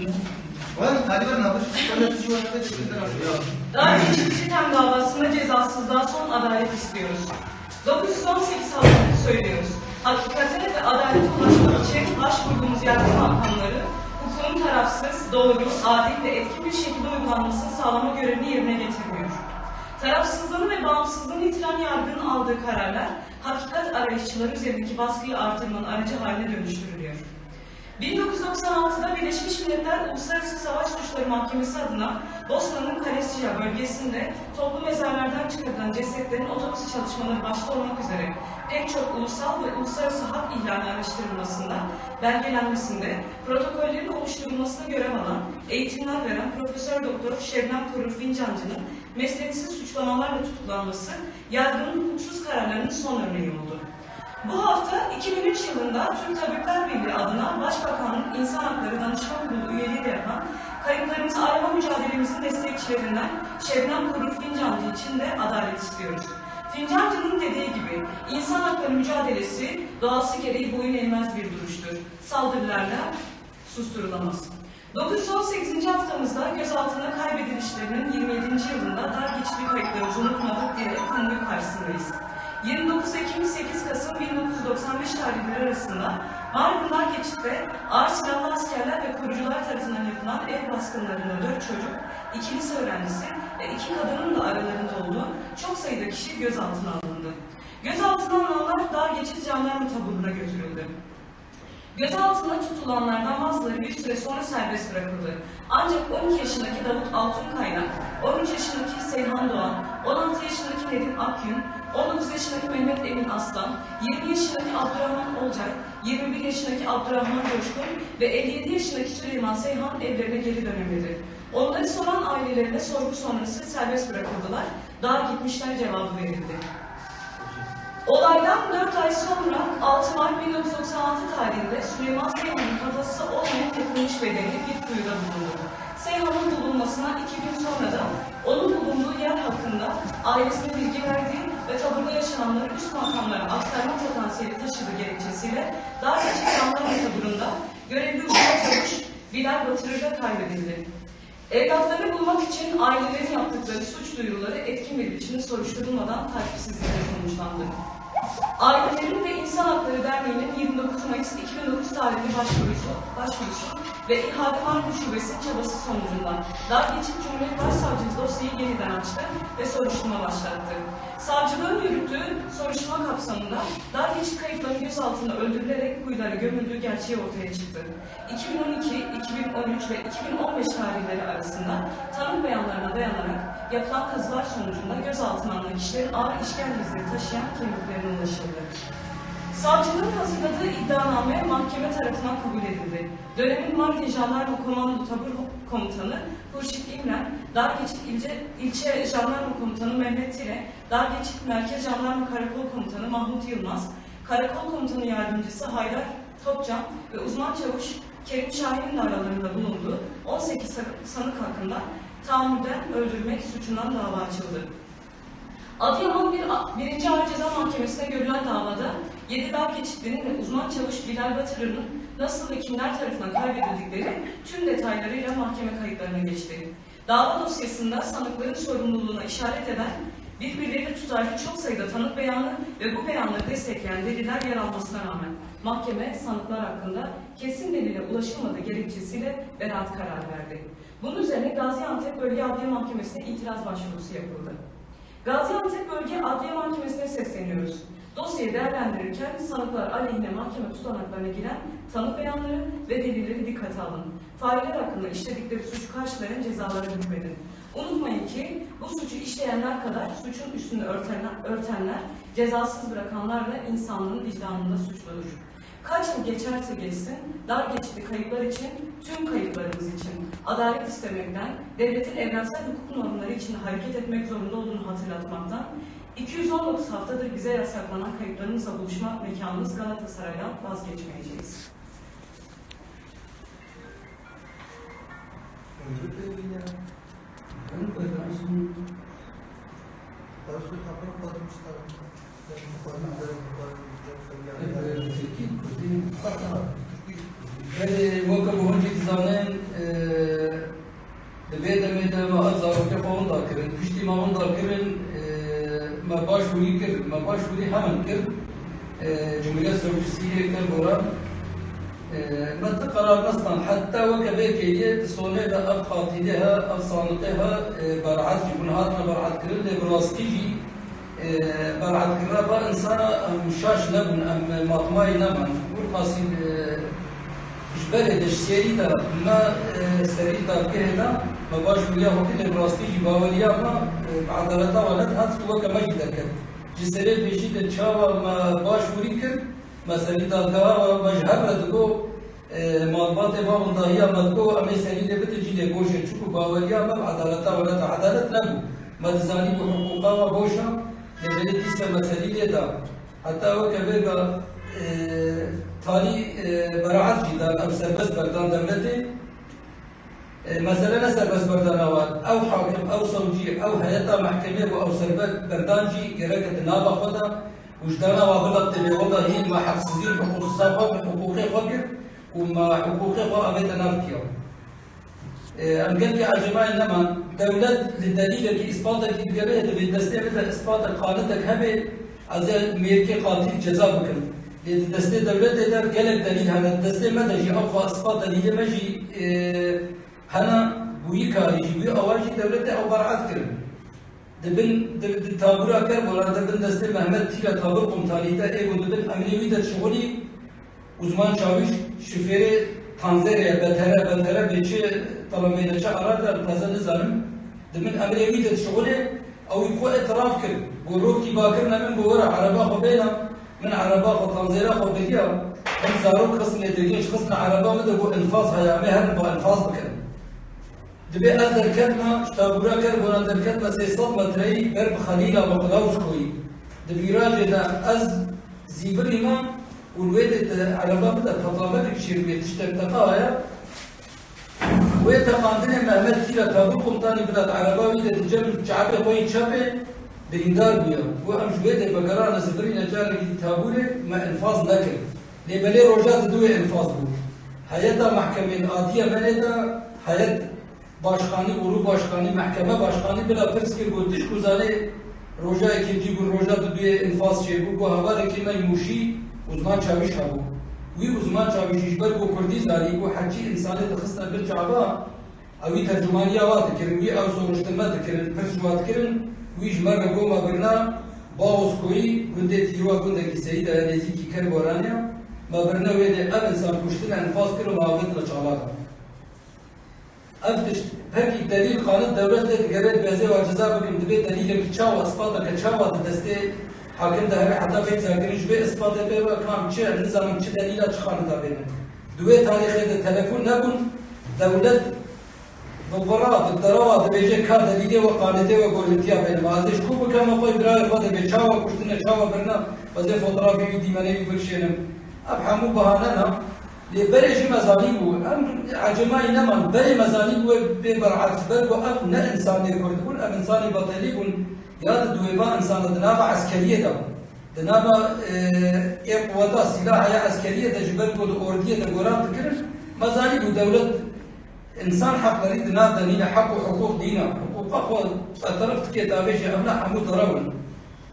Şey. Dar geçici sitem davasında cezasızlığa son adalet istiyoruz. 918 haftadır söylüyoruz. Hakikate ve adalete ulaşmak için başvurduğumuz yargı makamları hukukun tarafsız, doğru, adil ve etkin bir şekilde uygulanmasını sağlama görevini yerine getirmiyor. Tarafsızlığını ve bağımsızlığını yitiren yargının aldığı kararlar hakikat arayışçıları üzerindeki baskıyı artırmanın aracı haline dönüştürülüyor. 1996'da Birleşmiş Milletler Uluslararası Savaş Suçları Mahkemesi adına Bosna'nın Kalesya bölgesinde toplu mezarlardan çıkarılan cesetlerin otopsi çalışmaları başta olmak üzere pek çok ulusal ve uluslararası hak ihlali araştırılmasında, belgelenmesinde, protokollerin oluşturulmasına görev alan, eğitimler veren Profesör Doktor Şebnem Korur Fincancı'nın mesleksiz suçlamalarla tutuklanması, yargının hukuksuz kararlarının son örneği oldu. Bu hafta 2003 yılında Türk Tabipler Birliği adına Başbakanlık İnsan Hakları Danışma Kurulu üyeliği de yapan kayıplarımızı arama mücadelemizin destekçilerinden Şebnem Korur Fincancı için de adalet istiyoruz. Fincancı'nın dediği gibi insan hakları mücadelesi doğası gereği boyun eğmez bir duruştur. Saldırılarla susturulamaz. 918. haftamızda gözaltına kaybedilişlerinin 27. yılında dar geçici kayıtlarımızı unutmadık diye kamuoyu karşısındayız. 29 Ekim 8 Kasım 1995 tarihleri arasında Mardinler geçitte ağır silahlı askerler ve korucular tarafından yapılan ev baskınlarında 4 çocuk, 2 lise öğrencisi ve 2 kadının da aralarında olduğu çok sayıda kişi gözaltına alındı. Gözaltına alınanlar dar geçici jandarma taburuna götürüldü. Gözaltına tutulanlardan bazıları bir süre sonra serbest bırakıldı. Ancak 12 yaşındaki Davut Altınkaynak, 13 yaşındaki Seyhan Doğan, 16 yaşındaki Nedim Akyün, 19 yaşındaki Mehmet Emin Aslan, 20 yaşındaki Abdurrahman Olcay, 21 yaşındaki Abdurrahman Coşkun ve 57 yaşındaki Süleyman Seyhan evlerine geri dönemedi. Onları soran ailelerine sorgu sonrası serbest bırakıldılar. Dar gitmişler cevabı verildi. Olaydan 4 ay sonra 6 Mart 1996 tarihinde Süleyman Seyhan'ın kafası olmayan yapılmış bedeni bir kuyuda bulundu. Seyhan'ın bulunmasına iki gün sonra da onun bulunduğu yer hakkında ailesine bilgi verdiği ve taburda yaşananları üst makamlara aktarma potansiyeli taşıdığı gerekçesiyle dar açık jandarma taburunda görevli uzman çavuş Bilal Batırır'da kaybedildi. Evlatlarını bulmak için ailelerin yaptıkları suç duyuruları etkin bir biçimde soruşturulmadan takipsizlikle sonuçlandı. Ailelerin ve İnsan Hakları Derneği'nin 29 Mayıs 2009 tarihli başvurusu, başvurusu ve İhale Marmara Şubesi'nin çabası sonucunda Dar Geçit Cumhuriyet Başsavcılığı dosyayı yeniden açtı ve soruşturma başlattı. Savcılığın yürüttüğü soruşturma kapsamında dar geçit kayıplarının gözaltında öldürülerek kuyulara gömüldüğü gerçeği ortaya çıktı. 2012, 2013 ve 2015 tarihleri arasında tanık beyanlarına dayanarak yapılan kazılar sonucunda gözaltına alınan kişilerin ağır işkence izleri taşıyan kimliklerine ulaşıldı. Savcılığın hazırladığı iddianame mahkeme tarafından kabul edildi. Dönemin Mardin Jandarma Komando Tabur Komutanı Hurşit İmren, Dargeçit İlçe, İlçe Jandarma Komutanı Mehmet Tire, Dargeçit Merkez Jandarma Karakol Komutanı Mahmut Yılmaz, Karakol Komutanı Yardımcısı Haydar Topcan ve uzman çavuş Kerim Şahin'in aralarında bulunduğu 18 sanık hakkında tahammülden öldürmek suçundan dava açıldı. Adıyaman bir, birinci Ağır Ceza Mahkemesi'ne görülen davada yedi dar geçitlerinin uzman çavuş Bilal Batırır'ın nasıl ve kimler tarafından kaybedildikleri tüm detaylarıyla mahkeme kayıtlarına geçti. Dava dosyasında sanıkların sorumluluğuna işaret eden birbirleriyle tutarlı çok sayıda tanık beyanı ve bu beyanları destekleyen deliller yer almasına rağmen mahkeme sanıklar hakkında kesin delile ulaşılmadığı gerekçesiyle beraat kararı verdi. Bunun üzerine Gaziantep Bölge Adliye Mahkemesi'ne itiraz başvurusu yapıldı. Gaziantep Bölge Adliye. Dosyayı değerlendirirken sanıklar aleyhine mahkeme tutanaklarına giren tanık beyanları ve delilleri dikkate alın. Failler hakkında işledikleri suçu karşılayan cezalara hükmedin. Unutmayın ki bu suçu işleyenler kadar suçun üstünü örtenler, örtenler cezasız bırakanlar da insanlığın vicdanında suçludur. Kaç yıl geçerse geçsin, dar geçitli kayıplar için, tüm kayıplarımız için adalet istemekten, devletin evrensel hukuk normları içinde hareket etmek zorunda olduğunu hatırlatmaktan, 219 haftadır bize yasaklanan kayıtlarımızla buluşma mekanımız Galatasaray'dan vazgeçmeyeceğiz. وكبهن زانين لبيت ميتا ما أزار وكفهن ذاكرن كشتي ما من ذاكرن مرباش بودی کرد مرباش بودی ودي همن كر جمهورية سوفيتية كر برا ما تقرار حتی و که بیکیه تصوني دا أف خاطيدها أف صانقها برعات جبن کرد برعات كرن دي براستيجي. آه، برعات كرن با إنسان مشاش نبن أم مطمئن مطمئي نبن والقاسي آه، جبالي دش سيريتا ما آه، که نه مباش ویا وقتی مباشر وياه وكده براستيجي باولياما عضلتا ولد هاتس وكا مجدا كده جسري بيشيد تشاوا ما باش وريكر ما سريدا و مجهر دكو مالبات ما مضايا مدكو امي سريدا بتجي دي بوشة شوكو باولياما عضلتا ولد عدالت لبو ما تزاني بحقوقا بوشة. لبلي تيسا مسالية دا حتی حتى وكا بيقى تالي براعت جدا ام سربس بردان دولتي. مثلا نسأل بس بردانوات أو حاكم أو صوجي أو هيئة محكمة أو سربت بردانجي كراكة نابا خدا وجدانا وغلا تبي وضا هين ما حق سدير بخصوصات الصفا بحقوقي خود وما حقوقي خود أبيت ناركيو أم قال يا جماعة لما دولة للدليل كي إثباتك تجربه للدستة مثل إثبات قانتك هبه أزاي ميركي قاتل جزاء بكم دستي دولة تدر قالك دليل هذا دستي مدجي جي أقوى إثبات دليل مجي إيه هنا بوي كاري بوي أواجي دولة أو برعات كرم دبن دب تابورا کر بولا دبن دسته محمد تیرا تابور قمتالیتا ایگو دبن امنیوی در شغلی uzman çavuş şoförü tanzere betere betere beçi talameyle çağırar da tazanı zanım demin emrevi de şugule أو يكو اعتراف كر بروك كي باكرنا من بورا عربا خو من عربا خو تنزيرا خو بديا من زاروك خصنا يدريش خصنا عربا مدى بو انفاس هيا مهر بو انفاس بكر دبی از درکت ما شتابورا كر بنا ما كلمة صد متری بر بخليلا بخلاوش کوی. دبی راجع دا أز زيبري ما والويت على باب دا فطابك الشربية تشتك تقايا ويت قاندنا مهمت كلا تابور قمطاني بلاد على باب دا تجمل شعبي خوين شابي بإندار بيا وهم جويت بقرار نزبرين نجاری تابوري ما انفاظ لكن لبلي رجال دوی انفاظ بود. حیات محكمة قاضية منتا حیات باشخانی ورو باشخانی محکمه باشخانی بلا پرس کر گوتش گزانه روژا اکیجی گون روژا دو دوی انفاس چه بو گو هوا دکی مای موشی وزمان چاویش هبو وی وزمان چاویشیش بر گو کردی زاری گو حچی انسانی تخستا بر چعبا اوی ترجمانی آوا دکرن وی أو سورشتنما دکرن پرس جوا دکرن وی جمر گوما برنا باوز کوی گنده تیروا گنده کسایی در نیزی کی کر بارانیا ما برنا ویده اب انسان کشتن انفاس کرو معاونت لچعبا دکرن أفتش. هكي دليل قانون دولت لك قبل بهزي وجزاء بكم دبي دليلك تشاو اثباتك تشاو تدستي حاكم ده حتى في ذاكرش بي اثبات بي وكام تشي نظام تشي دليل تش خان دا بين دوي تاريخ التليفون نكون دولت بالضرا بالضرا بيجي كار دليلي وقالتي وقولتي بين ما ازش كوب كما قوي برار فاضي بتشاو كشتنا تشاو برنا. وزي فوترا في دي مني بكشينم ابحمو بهاننا لێبەرێ ژی مەزانی أم ئەم عجمای بري بەری مەزانی بووە بێ بەرعاتبەر و ئەم نە ئینسانی کوردبوون ئەم ئینسانی بەتەلی بوون یاد دوێبا ئینسانە دنابە عسکەریەدا بوو دنابە ئێ آه، إيه قوەتا سیلاحە عسکەریە دەژبەر بۆ ئۆردیە دەگۆران دەکرد مەزانی بوو دولة إنسان حق لري دنا دنينا حق وحقوق دينا. وقفوا اعترفت كي تابيش أمنا حمود رون.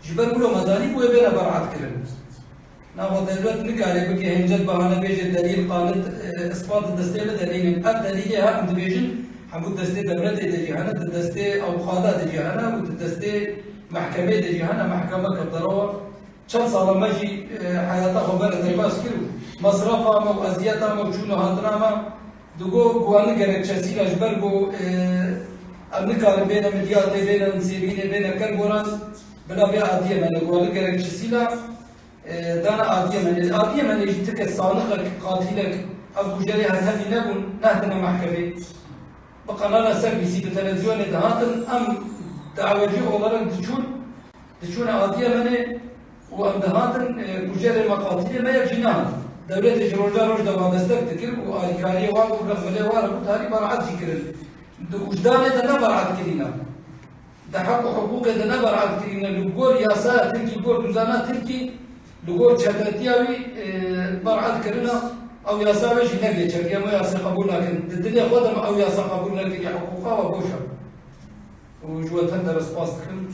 جبل له مذاليب ويبين برعات كلمه ناخذ دلوقتي نرجع لبكي هنجد بهانا بيجي الدليل قالت اسقاط الدستي لدليل قد دليل هم دبيجن حمود دستي دبرت دجي أنا دستي أو خاضع دجي أنا ودستي محكمه دجي أنا محكمه كبدروا چند سال مجي حياتا خبر تلباس كيلو مصرفا ما ازيتا مو جون هاتراما دوگو گوان گرک چسی اجبر گو امریکا بین مدیات بین سیبین بین کل بوراس بلا بیا عادیه من گوان گرک چسی دار آدیمان از آدیمان ایجی تک سانقه که قاتیله که أو نبود نه هفی نبون با محکمه سر سرویسی به تلویزیون دهاتن ام دعوجی اولارن دچون دچون من و ام دهاتن آه، گجاری مقاتیله ما یک نهتن دولت جورجا روش دوادستك تكر وآلكاني وان وغفلي وان وطاري برعات فكر وجدان ده نبرعات كرينا ده حق حقوق ده نبرعات كرينا لبور ياسا ترکی بور دوزانا ترکی. لقول جبهتياوي آه، برعد كرنا آو ياسا باش نقي تشكي ما ياسا قبول لكن الدنيا خدم آو ياسا قبول لكن حقوقها وبوشها وجوه تندرس باس كنت